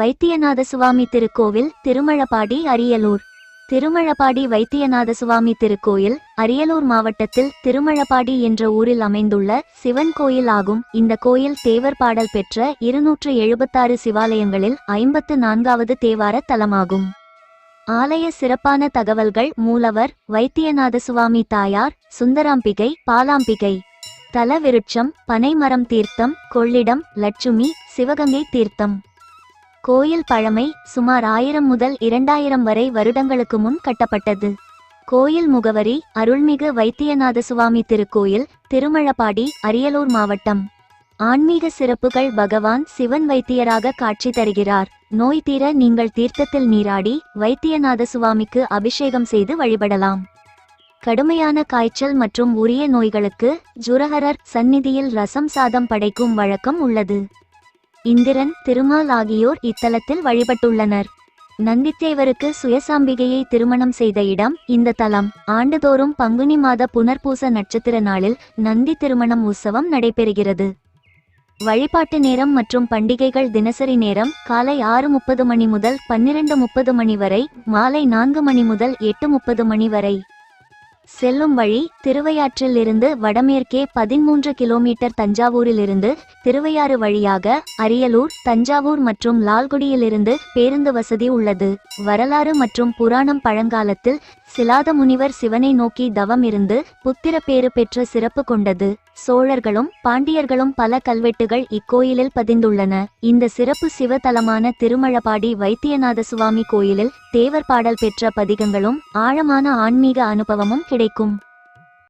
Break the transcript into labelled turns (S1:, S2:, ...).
S1: வைத்தியநாத சுவாமி திருக்கோவில் திருமழபாடி அரியலூர் திருமழபாடி வைத்தியநாத சுவாமி திருக்கோயில் அரியலூர் மாவட்டத்தில் திருமழபாடி என்ற ஊரில் அமைந்துள்ள சிவன் கோயில் ஆகும் இந்த கோயில் தேவர் பாடல் பெற்ற இருநூற்று எழுபத்தாறு சிவாலயங்களில் ஐம்பத்து நான்காவது தேவார தலமாகும் ஆலய சிறப்பான தகவல்கள் மூலவர் வைத்தியநாத சுவாமி தாயார் சுந்தராம்பிகை பாலாம்பிகை தல விருட்சம் பனைமரம் தீர்த்தம் கொள்ளிடம் லட்சுமி சிவகங்கை தீர்த்தம் கோயில் பழமை சுமார் ஆயிரம் முதல் இரண்டாயிரம் வரை வருடங்களுக்கு முன் கட்டப்பட்டது கோயில் முகவரி அருள்மிகு வைத்தியநாத சுவாமி திருக்கோயில் திருமழப்பாடி அரியலூர் மாவட்டம் ஆன்மீக சிறப்புகள் பகவான் சிவன் வைத்தியராக காட்சி தருகிறார் நோய் தீர நீங்கள் தீர்த்தத்தில் நீராடி வைத்தியநாத சுவாமிக்கு அபிஷேகம் செய்து வழிபடலாம் கடுமையான காய்ச்சல் மற்றும் உரிய நோய்களுக்கு ஜுரஹரர் சந்நிதியில் ரசம் சாதம் படைக்கும் வழக்கம் உள்ளது இந்திரன் திருமால் ஆகியோர் இத்தலத்தில் வழிபட்டுள்ளனர் நந்தித்தேவருக்கு சுயசாம்பிகையை திருமணம் செய்த இடம் இந்த தலம் ஆண்டுதோறும் பங்குனி மாத புனர்பூச நட்சத்திர நாளில் நந்தி திருமணம் உற்சவம் நடைபெறுகிறது வழிபாட்டு நேரம் மற்றும் பண்டிகைகள் தினசரி நேரம் காலை ஆறு முப்பது மணி முதல் பன்னிரண்டு முப்பது மணி வரை மாலை நான்கு மணி முதல் எட்டு முப்பது மணி வரை செல்லும் வழி திருவையாற்றிலிருந்து வடமேற்கே பதிமூன்று கிலோமீட்டர் தஞ்சாவூரிலிருந்து திருவையாறு வழியாக அரியலூர் தஞ்சாவூர் மற்றும் லால்குடியிலிருந்து பேருந்து வசதி உள்ளது வரலாறு மற்றும் புராணம் பழங்காலத்தில் சிலாத முனிவர் சிவனை நோக்கி தவம் இருந்து புத்திர பேறு பெற்ற சிறப்பு கொண்டது சோழர்களும் பாண்டியர்களும் பல கல்வெட்டுகள் இக்கோயிலில் பதிந்துள்ளன இந்த சிறப்பு சிவத்தலமான திருமழபாடி வைத்தியநாத சுவாமி கோயிலில் தேவர் பாடல் பெற்ற பதிகங்களும் ஆழமான ஆன்மீக அனுபவமும் கிடைக்கும்